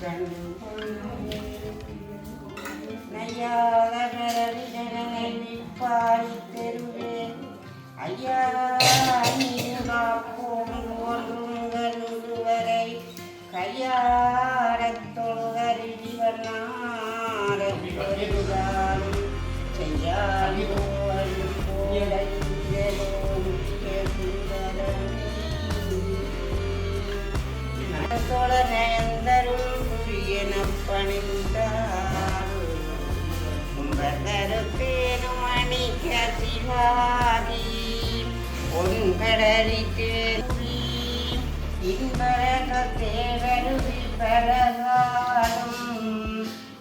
Thank you. பொன்கடலிட்டு இன்பரகத்தேவருவி பரகாலும்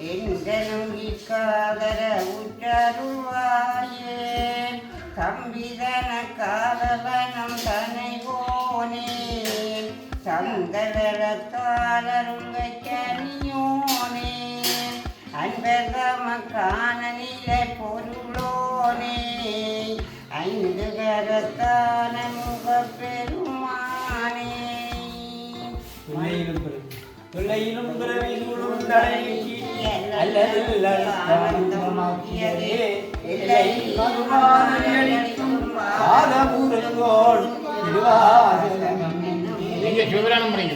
எங்கனும் இக்காதர உற்றருவாயே தம்பிதன காதவனம் தனைவோனே சங்கடத்தாளருங்கனியோனே அன்பர்தம காண நிலை அல்லல்மாக்கியதே எல்லை மறுமாறியடிக்கும் பாதபூரங்கோள் திருவாசகம் நீங்க சிவபிராணம் பண்ணீங்க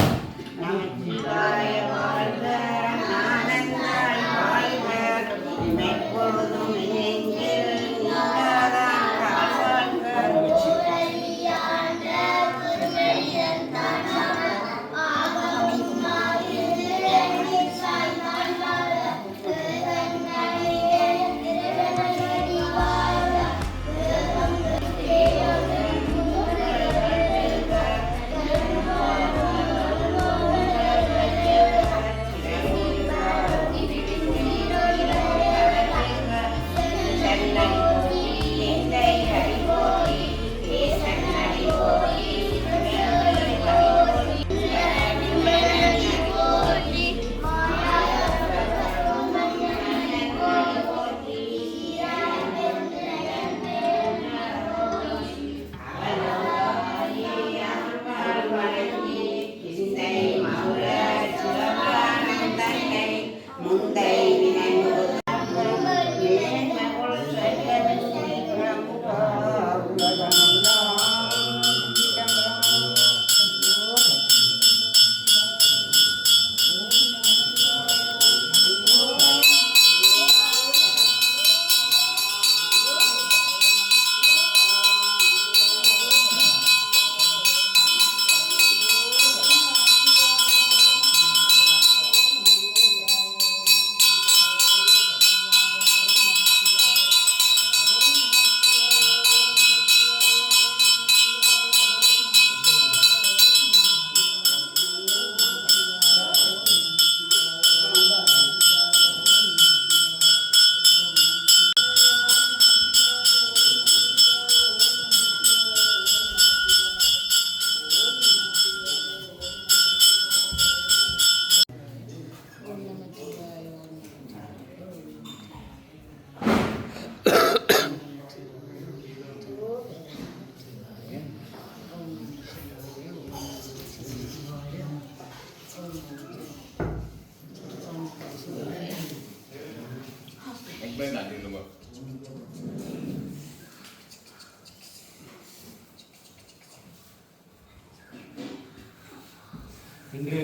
இன்று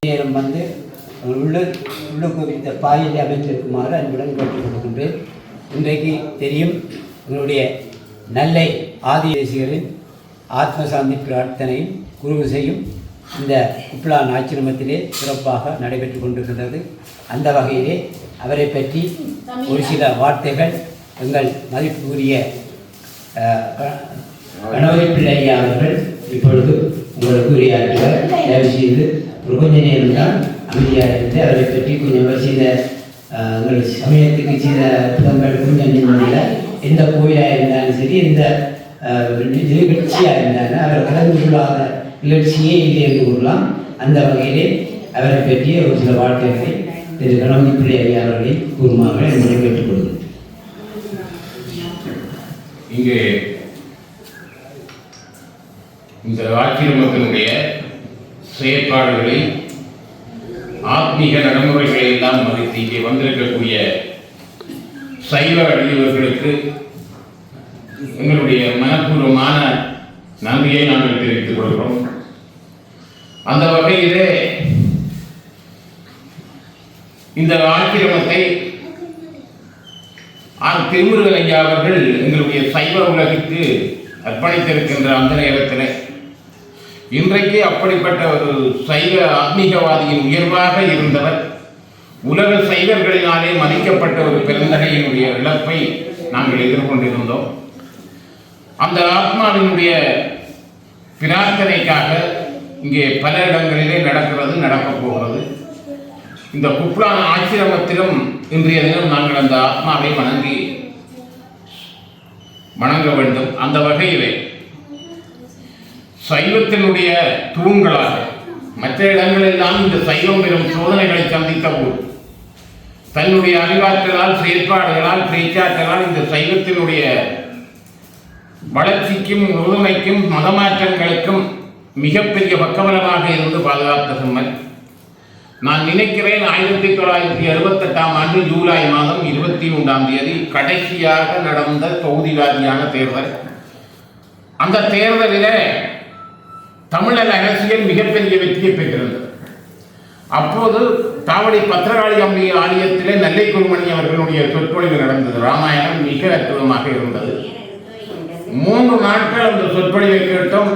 நேரம் வந்து உள்ள உள்ளுக்கு இந்த அமைந்திருக்குமாறு அன்புடன் கேட்டுக் கொடுக்கின்றேன் இன்றைக்கு தெரியும் உங்களுடைய நல்லை ஆதிதேசிகளின் ஆத்மசாந்தி பிரார்த்தனையும் குருவிசையும் இந்த குப்லான் ஆச்சிரமத்திலே சிறப்பாக நடைபெற்று கொண்டிருக்கின்றது. அந்த வகையிலே அவரை பற்றி ஒரு சில வார்த்தைகள் எங்கள் மதிப்புக்குரிய கணவரி பிள்ளையா அவர்கள் இப்பொழுது உங்களுக்கு உரையாற்றுவார். தயவு செய்து ஒரு கொஞ்ச நேரம் தான் அமைதியாக இருந்து அவரை பற்றி கொஞ்சம் ஒரு சில உங்கள் சமயத்துக்கு சில புதங்கள் கொஞ்சம் நிம்மதியில் எந்த கோயிலாக இருந்தாலும் சரி எந்த நிகழ்ச்சியாக இருந்தாலும் அவர் கலந்து கொள்ளாத நிகழ்ச்சியே இல்லை என்று கூறலாம். அந்த வகையிலே அவரை பற்றிய ஒரு சில வார்த்தைகளை திரு கணவதி பிள்ளை ஐயா அவர்களை கூறுமாறு என்பதை கேட்டுக்கொள்கிறேன். இங்கே இந்த ஆக்கிரமத்தினுடைய செயற்பாடுகளை ஆத்மீக நடைமுறைகளை எல்லாம் மதித்து இங்கே வந்திருக்கக்கூடிய சைவ அடியவர்களுக்கு எங்களுடைய மனப்பூர்வமான நன்றியை நாங்கள் தெரிவித்துக் கொள்கிறோம். அந்த வகையிலே இந்த ஆக்கிரமத்தை ஆர் திருமுருகன் ஐயா அவர்கள் எங்களுடைய சைவ உலகிற்கு அர்ப்பணித்திருக்கின்ற அந்த நேரத்தில். இன்றைக்கு அப்படிப்பட்ட ஒரு சைவ ஆத்மீகவாதியின் உயர்வாக இருந்தவர் உலக சைவர்களினாலே மதிக்கப்பட்ட ஒரு பெருந்தகையினுடைய இழப்பை நாங்கள் எதிர்கொண்டிருந்தோம். அந்த ஆத்மாவினுடைய பிரார்த்தனைக்காக இங்கே பல இடங்களிலே நடக்கிறது நடக்கப் போகிறது. இந்த குப்லான் ஆசிரமத்திலும் இன்றைய தினம் நாங்கள் அந்த ஆத்மாவை வணங்கி வணங்க வேண்டும். அந்த வகையிலே சைவத்தினுடைய தூண்களாக மற்ற இடங்களெல்லாம் இந்த சைவம் பெறும் சோதனைகளை சந்தித்த போது தன்னுடைய அறிவாற்றலால் செயற்பாடுகளால் பேச்சாற்றலால் இந்த சைவத்தினுடைய வளர்ச்சிக்கும் உறுதுணைக்கும் மதமாற்றங்களுக்கும் மிகப்பெரிய பக்கபலமாக இருந்து பாதுகாத்த சம்மன். நான் நினைக்கிறேன் ஆயிரத்தி தொள்ளாயிரத்தி அறுபத்தெட்டாம் ஆண்டு ஜூலை மாதம் இருபத்தி மூன்றாம் தேதி கடைசியாக நடந்த தொகுதி வாரியான தேர்தல். அந்த தேர்தலில் தமிழர் அரசியல் மிகப்பெரிய வெற்றியை பெற்றிருந்தது. அப்போது தாவடி பத்திரகாளி அம்மை ஆலயத்திலே நெல்லை குருமணி அவர்களுடைய சொற்பொழிவு நடந்தது. ராமாயணம் மிக அற்புதமாக இருந்தது. மூன்று நாட்கள் அந்த சொற்பொழிவை கேட்டோம்.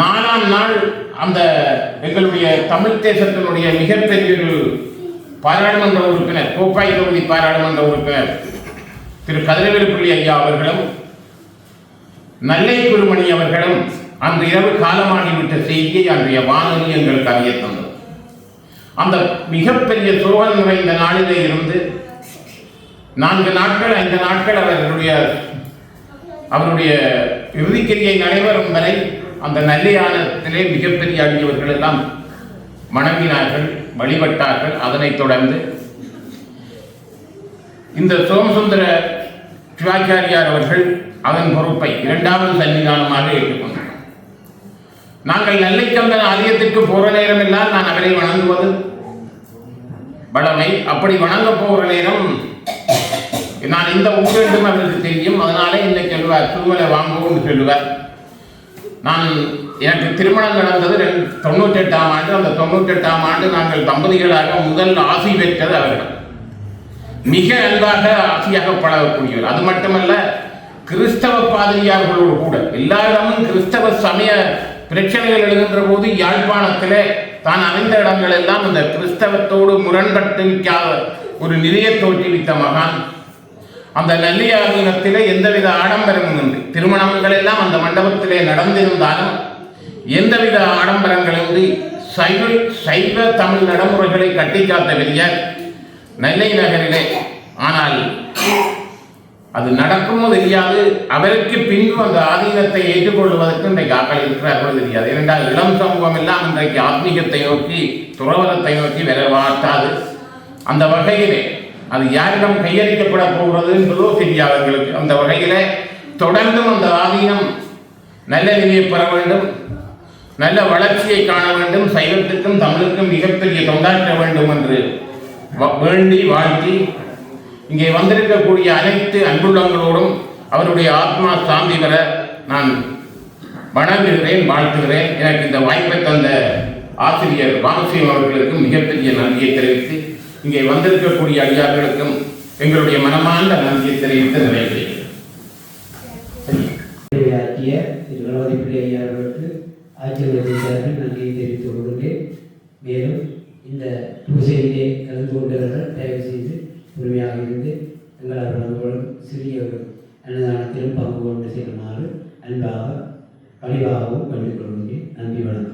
நாலாம் நாள் அந்த எங்களுடைய தமிழ் தேசத்தினுடைய மிகப்பெரிய ஒரு பாராளுமன்ற உறுப்பினர் கோப்பாய் தொகுதி பாராளுமன்ற உறுப்பினர் திரு கதிரவேலுப்பிள்ளி ஐயா அவர்களும் நல்லை குருமணி அவர்களும் அன்று இரவு காலமாகிவிட்ட செய்தியை அன்றைய வானொலி எங்களுக்கு அறிய தந்தது. அந்த மிகப்பெரிய துரோகம் நிறைந்த நாளிலே இருந்து நான்கு நாட்கள் ஐந்து நாட்கள் அவர்களுடைய அவருடைய இறுதிக்கிரியை நடைபெறும் வரை அந்த நல்லையானத்திலே மிகப்பெரிய அடியவர்கள் எல்லாம் வணங்கினார்கள் வழிபட்டார்கள். அதனைத் தொடர்ந்து இந்த சோமசுந்தர சிவாச்சாரியார் அவர்கள் அதன் பொறுப்பை இரண்டாவது சன்னிதானமாக ஏற்றுக்கொண்டார். நாங்கள் நெல்லைக்கந்தன் ஆலயத்திற்கு போற நேரமெல்லாம் நான் அவரை வணங்குவது வளமை. அப்படி வணங்க போகிற நேரம் நான் இந்த ஊர் என்றும் அவருக்கு தெரியும். அதனாலே இன்னைக்கு சொல்லுவார் திருமலை வாங்குவோம்னு சொல்லுவார். நான் எனக்கு திருமணம் நடந்தது ரெண்டு தொண்ணூற்றெட்டாம் ஆண்டு. அந்த தொண்ணூற்றெட்டாம் ஆண்டு நாங்கள் தம்பதிகளாக முதல் ஆசி பெற்றது அவர்கள் மிக அன்பாக ஆசியாக பழகக்கூடியவர். அது மட்டுமல்ல கிறிஸ்தவ பாதிரியார்களோடு கூட எல்லாரிடமும் கிறிஸ்தவ சமய பிரச்சனைகள் எழுகின்ற போது யாழ்ப்பாணத்திலே தான் அறிந்த இடங்கள் எல்லாம் இந்த கிறிஸ்தவத்தோடு முரண்பட்டு ஒரு நிலையை தோற்றுவித்த மகான் அந்த நல்லியாதீனத்திலே எந்தவித ஆடம்பரமும் இன்றி. திருமணங்கள் எல்லாம் அந்த மண்டபத்திலே நடந்திருந்தாலும் எந்தவித ஆடம்பரங்களின்றி சைவ சைவ தமிழ் நடைமுறைகளை கட்டிக்காத்த பெரியார் நெல்லை நகரிலே. ஆனால் அது நடக்குமோ தெரியாது. அவருக்கு பின்பு அந்த ஆதீனத்தை ஏற்றுக்கொள்வதற்கு இன்றைக்கு ஆக்கள் இருக்கிறார்களோ தெரியாது. ஏனென்றால் இளம் சமூகம் எல்லாம் இன்றைக்கு ஆத்மீகத்தை நோக்கி துறவரத்தை நோக்கி வரவாட்டாது. அந்த வகையிலே அது யாரிடம் கையளிக்கப்பட போகிறது என்பதோ தெரியாது எங்களுக்கு அந்த வகையில் தொடர்ந்தும் அந்த ஆதீனம் நல்ல நிலையை பெற வேண்டும். நல்ல வளர்ச்சியை காண வேண்டும். சைவத்துக்கும் தமிழுக்கும் மிகப்பெரிய தொண்டாற்ற வேண்டும் என்று வ- வேண்டி வாழ்த்தி இங்கே வந்திருக்கக்கூடிய அனைத்து அன்புள்ளங்களோடும் அவருடைய ஆத்மா சாந்தி பெற நான் வணங்குகிறேன் வாழ்த்துகிறேன். எனக்கு இந்த வாய்ப்பை தந்த ஆசிரியர் வாமசியம் அவர்களுக்கும் மிகப்பெரிய நன்றியை தெரிவித்து இங்கே வந்திருக்கக்கூடிய ஐயாக்களுக்கும் எங்களுடைய மனமார்ந்த நன்றியை தெரிவித்து நிறைவேறுகிறேன் ஆற்றிய பிள்ளை ஐயா அவர்களுக்கு ஆட்சியாளர்கள் நன்றியை தெரிவித்துக் கொள்கிறேன் மேலும் இந்த பூசையிலே கலந்து கொண்டவர்கள் தயவு செய்து பொறுமையாக இருந்து எங்கள் அவர்களும் சிறிய அன்னதானத்திலும் பங்கு கொண்டு செல்லுமாறு அன்பாக பணிவாகவும் கண்டுகொள்கிறேன் நன்றி வணக்கம்.